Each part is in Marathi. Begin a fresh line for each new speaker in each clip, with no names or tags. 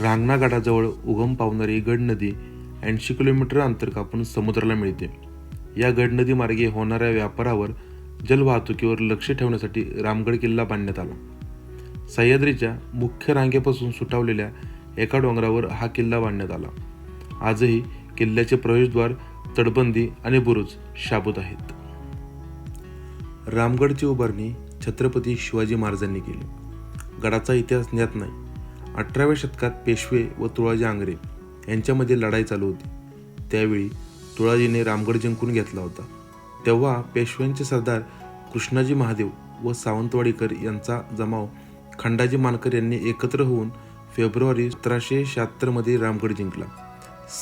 रांगणा गडाजवळ उगम पावणारी गड नदी ऐंशी किलोमीटर अंतर कापून समुद्राला मिळते. या गड नदी मार्गे होणाऱ्या व्यापारावर जलवाहतुकीवर लक्ष ठेवण्यासाठी रामगड किल्ला बांधण्यात आला. सह्याद्रीच्या मुख्य रांगेपासून सुटावलेल्या एका डोंगरावर हा किल्ला बांधण्यात आला. आजही किल्ल्याचे प्रवेशद्वार तटबंदी आणि बुरुज शाबूत आहेत. रामगडची उभारणी छत्रपती शिवाजी महाराजांनी केली. गडाचा इतिहास ज्ञात नाही. अठराव्या शतकात पेशवे व तुळाजी आंग्रे यांच्यामध्ये लढाई चालू होती. त्यावेळी तुळाजीने रामगड जिंकून घेतला होता. तेव्हा पेशव्यांचे सरदार कृष्णाजी महादेव व सावंतवाडीकर यांचा जमाव खंडाजी मानकर यांनी एकत्र होऊन फेब्रुवारी सतराशे शहात्तरमध्ये रामगड जिंकला.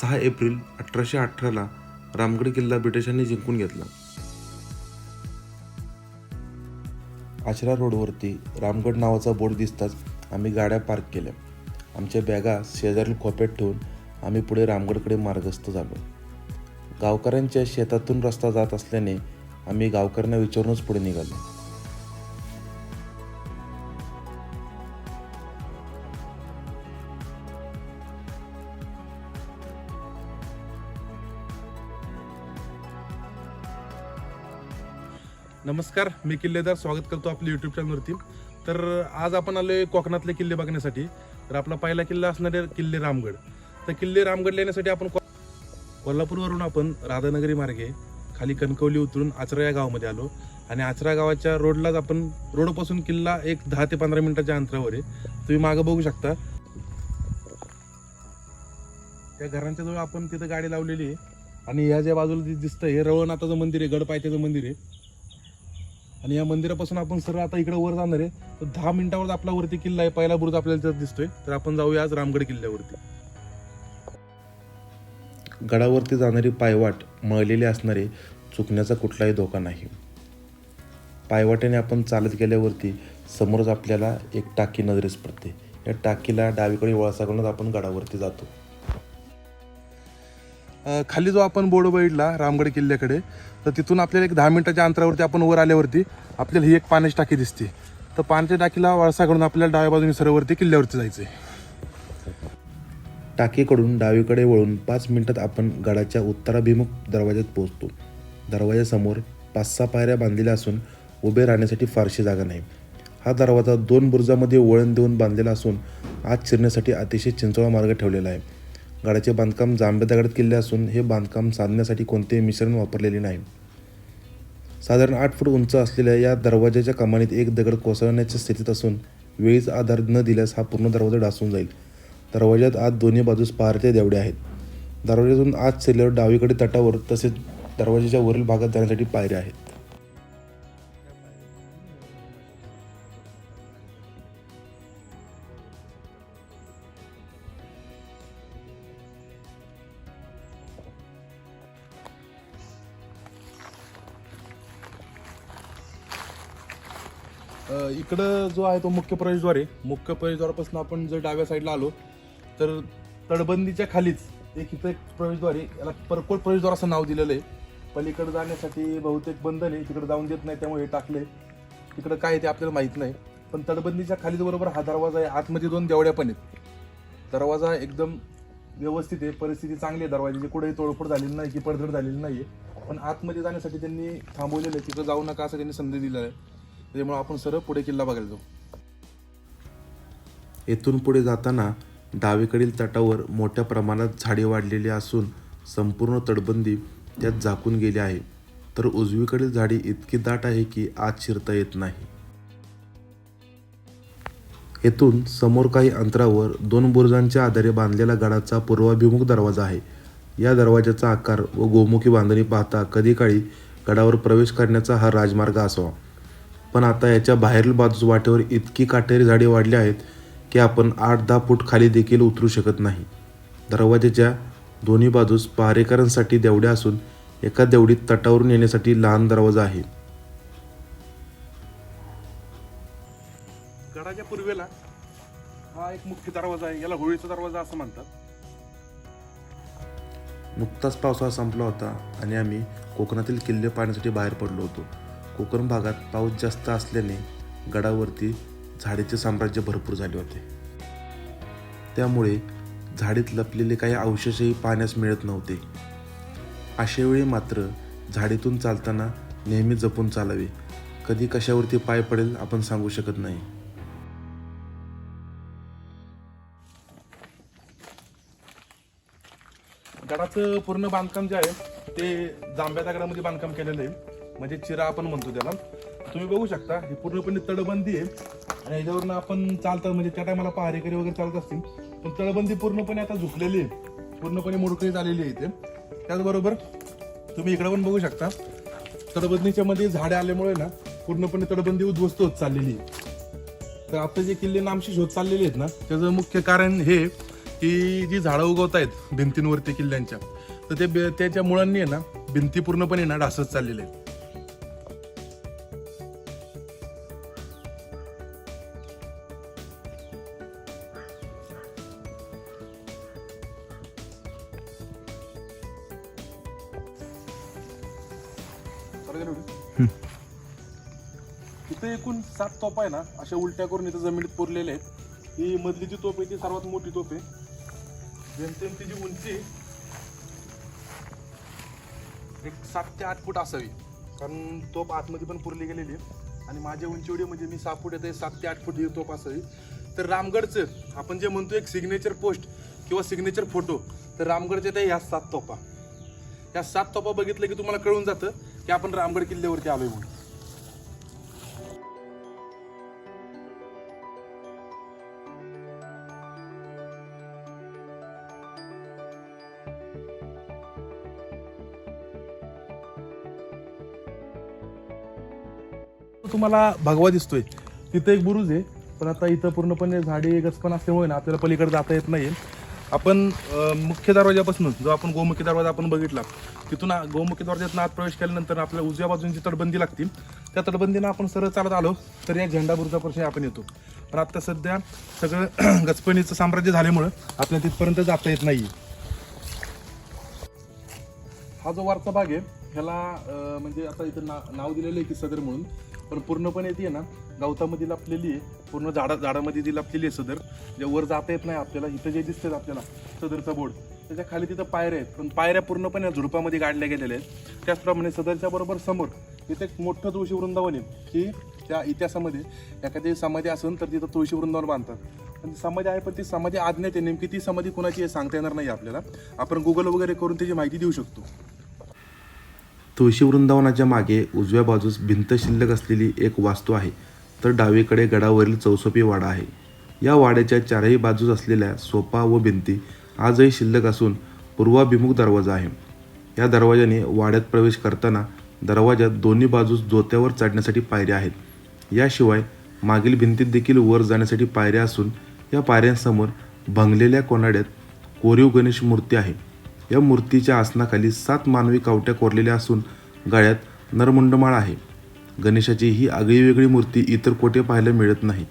सहा एप्रिल अठराशे अठराला रामगड किल्ला ब्रिटिशांनी जिंकून घेतला. आचरा रोडवरती रामगड नावाचा बोर्ड दिसताच आम्ही गाड्या पार्क केल्या. आमच्या बॅगा शेजारील खोप्यात ठेवून आम्ही पुढे रामगडकडे मार्गस्थ झालो. गावकऱ्यांच्या शेतातून रस्ता जात असल्याने आम्ही गावकऱ्यांना विचारूनच पुढे निघालो.
नमस्कार मी किल्लेदार. स्वागत करतो आपल्या युट्यूब चॅनलवरती तर आज आपण आलोय कोकणातले किल्ले बघण्यासाठी. तर आपला पहिला किल्ला असणारे किल्ले रामगड. तर किल्ले रामगड येण्यासाठी आपण को- कोल्हापूरवरून आपण राधानगरी मार्गे खाली कणकवली उतरून आचरा या गावामध्ये आलो. आणि आचरा गावाच्या रोडलाच आपण रोडपासून किल्ला एक दहा ते पंधरा मिनिटाच्या अंतरावर आहे. तुम्ही मागं बघू शकता. त्या घरांच्या जवळ आपण तिथं गाडी लावलेली आहे. आणि या ज्या बाजूला जे दिसतं हे रवळनाथाचं मंदिर आहे गडपायथ्याचं मंदिर आहे. आणि या मंदिरापासून आपण सरळ आता इकडे वर जाणार आहे. तर दहा मिनिटावर आपला वरती किल्ला आहे. पहिला बुरुज आपल्याला तिथं दिसतोय. तर आपण जाऊया आज रामगड किल्ल्यावरती.
गडावरती जाणारी पायवाट मळलेली असणारे चुकण्याचा कुठलाही धोका नाही. पायवाटेने आपण चालत गेल्यावरती समोरच आपल्याला एक टाकी नजरेस पडते. या टाकीला डावीकडे वळसा करूनच आपण गडावरती जातो.
खाली जो आपण बोर्ड बघितला रामगड किल्ल्याकडे तर तिथून आपल्याला एक दहा मिनिटाच्या अंतरावरती आपण वर आल्यावरती आपल्याला ही एक पाण्याची टाकी दिसते. तर पाण्याच्या टाकीला वळसाकडून आपल्याला डाव्या बाजूने सरोवरती किल्ल्यावरती जायचंय.
टाकीकडून डावीकडे वळून पाच मिनिटात आपण गडाच्या उत्तराभिमुख दरवाज्यात पोहोचतो. दरवाजासमोर पाच सहा पायऱ्या बांधलेल्या असून उभे राहण्यासाठी फारशी जागा नाही. हा दरवाजा दोन बुर्जामध्ये वळण देऊन बांधलेला असून आत शिरण्यासाठी अतिशय चिंचोळा मार्ग ठेवलेला आहे. गडाचे बांधकाम जांभ्या दगडात केले असून हे बांधकाम साधण्यासाठी कोणतेही मिश्रण वापरलेले नाही. साधारण आठ फूट उंच असलेल्या या दरवाजाच्या कमानीत एक दगड कोसळण्याच्या स्थितीत असून वेळीच आधार न दिल्यास हा पूर्ण दरवाजा डासून जाईल. दरवाज्यात आत दोन्ही बाजूस पहारते देवडे आहेत. दरवाज्यातून आत शिरल्यावर डावीकडे तटावर तसेच दरवाजाच्या वरील भागात जाण्यासाठी पायऱ्या आहेत.
इकडं जो आहे तो मुख्य प्रवेशद्वार आहे. मुख्य प्रवेशद्वारापासून आपण जर डाव्या साईडला आलो तर तटबंदीच्या खालीच एक इथं एक प्रवेशद्वार आहे. याला परकोट प्रवेशद्वार असं नाव दिलेलं आहे. पलीकडे जाण्यासाठी बहुतेक बंधन आहे तिकडे जाऊन देत नाही त्यामुळे हे टाकले तिकडं काय आहे ते आपल्याला माहीत नाही. पण तटबंदीच्या खालीच बरोबर हा दरवाजा आहे. आतमध्ये दोन देवड्या पण आहेत. दरवाजा एकदम व्यवस्थित आहे. परिस्थिती चांगली आहे. दरवाजाची कुठेही तोडफोड झालेली नाही की पडझड झालेली नाही आहे पण आतमध्ये जाण्यासाठी त्यांनी थांबवलेलं आहे. तिथं जाऊ नका असं त्यांनी संधी दिलेला आहे. त्याच्यामुळे आपण सरळ पुढे किल्ला बघायला जाऊ.
येथून पुढे जाताना डावीकडील तटावर मोठ्या प्रमाणात झाडे वाढलेली असून संपूर्ण तटबंदी त्यात झाकून गेली आहे. तर उजवीकडील झाडी इतकी दाट आहे की आत शिरता येत नाही. येथून समोर काही अंतरावर दोन बुरुजांच्या आधारे बांधलेला गडाचा पूर्वाभिमुख दरवाजा आहे. या दरवाजाचा आकार व गोमुखी बांधणी पाहता कधी काळी गडावर प्रवेश करण्याचा हा राजमार्ग असावा. पण आता याच्या बाहेरील बाजूस वाटेवर इतकी काटेरी झाडे वाढली आहेत की आपण आठ दहा फूट खाली देखील उतरू शकत नाही. दरवाजाच्या दोन्ही बाजूस पहारेकरांसाठी देवड्या असून एका देवडीत तटावरून येण्यासाठी लहान दरवाजा आहे.
गडाच्या पूर्वेला हा एक मुख्य दरवाजा आहे. याला होळीचा दरवाजा असं म्हणतात.
नुकताच पावसाळा संपला होता आणि आम्ही कोकणातील किल्ले पाहण्यासाठी बाहेर पडलो होतो. कोकण भागात पाऊस जास्त असल्याने गडावरती झाडीचे साम्राज्य भरपूर झाले होते. त्यामुळे झाडीत लपलेले काही अवशेषही पाहण्यास मिळत नव्हते. अशावेळी मात्र झाडीतून चालताना नेहमी जपून चालावे. कधी कशावरती पाय पडेल आपण सांगू शकत नाही.
गडाचं पूर्ण बांधकाम जे आहे ते जांभ्या दगडामध्ये बांधकाम केलेलं आहे. म्हणजे चिरा आपण म्हणतो त्याला. तुम्ही बघू शकता ही पूर्णपणे तडबंदी आहे. आणि याच्यावरनं आपण चालतात म्हणजे त्या टायमाला पहारेकरी वगैरे चालत असतील. पण तळबंदी पूर्णपणे आता झुकलेली आहे. पूर्णपणे मोडकळी झालेली आहे इथे. त्याचबरोबर तुम्ही इकडे पण बघू शकता तडबंदीच्या मध्ये झाडे आल्यामुळे ना पूर्णपणे तडबंदी उद्ध्वस्त होत चाललेली आहे. तर आता जे किल्ले नामशेष होत चाललेले आहेत ना त्याचं मुख्य कारण हे की जी झाडं उगवत आहेत भिंतींवरती किल्ल्यांच्या तर ते बे- त्याच्या मुळांनी आहे ना भिंती पूर्णपणे ना ढासत चाललेले आहेत. इथे एकूण सात तोपा आहे ना अशा उलट्या करून इथं जमिनीत पुरलेल्या आहेत. ही मधली जी तोप आहे ती सर्वात मोठी तोप आहे. जेमतेम तिची उंची एक सात ते आठ फूट असावी. कारण तोप आतमध्ये पण पुरली गेलेली आहे आणि माझ्या उंची एवढी म्हणजे मी सहा फूट येते सात ते आठ फूट ही तोप असावी. तर रामगडचं आपण जे म्हणतो एक सिग्नेचर पोस्ट किंवा सिग्नेचर फोटो तर रामगडचे ते ह्या सात तोपा ह्या सात तोपा बघितलं की तुम्हाला कळून जातं की आपण रामगड किल्ल्यावरती आलोय म्हणून. तुम्हाला भगवा दिसतोय. तिथे एक बुरुज आहे पण आता इथं पूर्णपणे झाडे गचपण असल्यामुळे ना आपल्याला पलीकडे जाता येत नाही आपण मुख्य दरवाजापासून जो आपण गोमुखी दरवाजा आपण बघितला तिथून गोमुखी दरवाज्यातून आत प्रवेश केल्यानंतर आपल्या उजव्या बाजूची तटबंदी लागतील त्या तटबंदीनं आपण सरळ चालत आलो तर या झेंडा बुरुजापासून आपण येतो. पण आता सध्या सगळं गचपणीचं साम्राज्य झाल्यामुळं आपल्याला तिथपर्यंत जाता येत नाही हा जो वारचा भाग आहे ह्याला म्हणजे आता इथं ना नाव दिलेलं आहे की सदर म्हणून पण पूर्णपणे ती आहे ना गवतामध्ये लपलेली आहे. पूर्ण झाडा झाडामध्ये जी लपलेली आहे सदर जे वर जाता येत नाही आपल्याला इथं जे दिसतात आपल्याला सदरचा बोर्ड. त्याच्याखाली तिथं पायऱ्या आहेत. पण पायऱ्या पूर्णपणे झुडपामध्ये गाडल्या गेलेल्या आहेत. त्याचप्रमाणे सदरच्या बरोबर समोर तिथे एक मोठं तुळशी वृंदावन आहे की त्या इतिहासामध्ये एखादी समाधी असेल तर तिथं तुळशी वृंदावन बांधतात. पण समाधी आहे पण ती समाधी आज्ञात आहे. नेमकी ती समाधी कुणाची आहे सांगता येणार नाही आपल्याला. आपण गुगल वगैरे करून त्याची माहिती देऊ शकतो.
तुळशी वृंदावनाच्या मागे उजव्या बाजूस भिंत शिल्लक असलेली एक वास्तू आहे. तर डावीकडे गडावरील चौसोपी वाडा आहे. या वाड्याच्या चारही बाजूस असलेल्या सोपा व भिंती आजही शिल्लक असून पूर्वाभिमुख दरवाजा आहे. या दरवाजाने वाड्यात प्रवेश करताना दरवाजात दोन्ही बाजूस जोत्यावर चढण्यासाठी पायऱ्या आहेत. याशिवाय मागील भिंतीत देखील वर जाण्यासाठी पायऱ्या असून या पायऱ्यांसमोर भंगलेल्या कोनाड्यात कोरीव गणेश मूर्ती आहे. या मूर्तीच्या आसनाखाली सात मानवी कावट्या कोरलेल्या असून गळ्यात नरमुंडमाळ आहे. गणेशाची ही आगळीवेगळी मूर्ती इतर कोठे पाहायला मिळत नाही.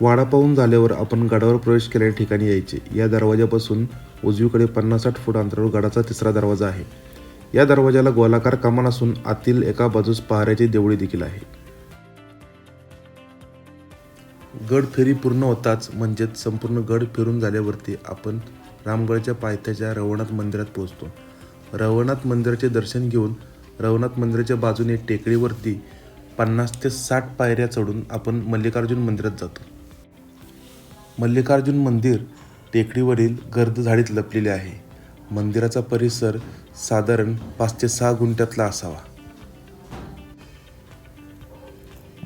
वाडा पाहून झाल्यावर आपण गडावर प्रवेश केलेल्या ठिकाणी यायचे. या दरवाजापासून उजवीकडे पन्नास साठ फूट अंतरावर गडाचा तिसरा दरवाजा आहे. या दरवाजाला गोलाकार कमान असून आतील एका बाजूस पहाऱ्याचे देवळी देखील आहे. गड फेरी पूर्ण होताच म्हणजेच संपूर्ण गड फिरून झाल्यावरती आपण रामगडच्या पायथ्याच्या रवनाथ मंदिरात पोहोचतो. रवनाथ मंदिराचे दर्शन घेऊन रवनाथ मंदिराच्या बाजूने टेकडीवरती पन्नास ते साठ पायऱ्या चढून आपण मल्लिकार्जुन मंदिरात जातो. मल्लिकार्जुन मंदिर टेकडीवरील गर्द झाडीत लपलेले आहे. मंदिराचा परिसर साधारण पाच ते सहा गुंठ्यातला असावा.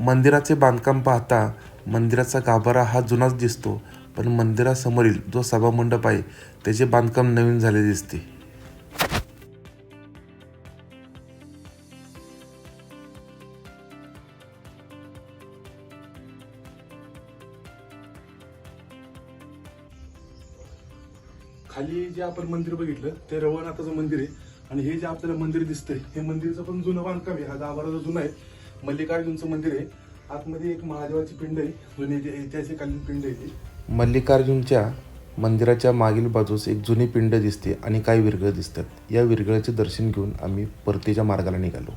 मंदिराचे बांधकाम पाहता मंदिराचा गाभारा हा जुनाच दिसतो पण मंदिरासमोरील जो सभामंडप आहे त्याचे बांधकाम नवीन झाले दिसते.
खाली जे आपण मंदिर बघितलं ते रवळनाथाचं मंदिर आहे. आणि हे जे आपल्याला मंदिर दिसतंय हे मंदिरचं पण जुनं बांधकाम आहे. हा गाभारा जो जुना आहे. मल्लिकार्जुनचं मंदिर आहे. आतमध्ये एक महादेवाची पिंड आहे. जुनी जी ऐतिहासिककालीन पिंड आहे ती.
मल्लिकार्जुनच्या मंदिराच्या मागील बाजूस एक जुनी पिंड दिसते आणि काही विरगळ दिसतात. या विरगळाचे दर्शन घेऊन आम्ही परतीच्या मार्गाला निघालो.